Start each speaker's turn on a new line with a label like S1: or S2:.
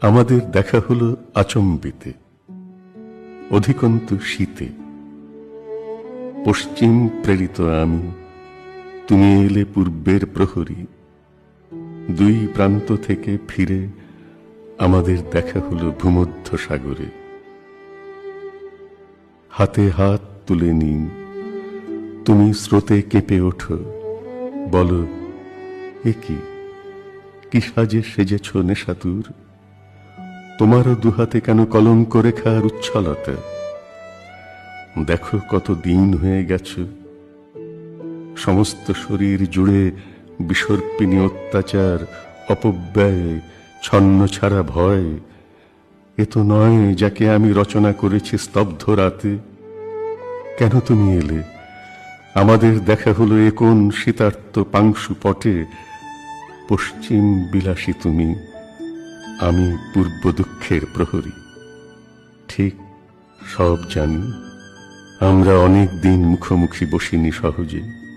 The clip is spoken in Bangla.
S1: আমাদের দেখা হলো আচম্বিতে, অধিকন্তু শীতে। পশ্চিম প্রেরিত আমি, তুমি এলে পূর্বের প্রহরী। দুই প্রান্ত থেকে ফিরে আমাদের দেখা হলো ভূমধ্য সাগরে হাতে হাত তুলে নিন, তুমি স্রোতে কেঁপে ওঠো। বলো, এ কি সাজে সেজেছ নেশাতুর? তোমারও দুহাতে কেন কলঙ্ক রেখার উচ্ছলতা? দেখো কত দিন হয়ে গেছ। সমস্ত শরীর জুড়ে বিসর্পিনী অত্যাচার, অপব্যয়, ছন্ন ছাড়া ভয়। এ তো নয় যাকে আমি রচনা করেছি স্তব্ধ রাতে। কেন তুমি এলে? আমাদের দেখা হলো এ কোন শীতার্ত পাংশু পটে। পশ্চিম বিলাসী তুমি। আমি পূর্ব দুঃখের প্রহরী। ঠিক সব জানি আমরা অনেক দিন মুখোমুখি বসিনি সহজে।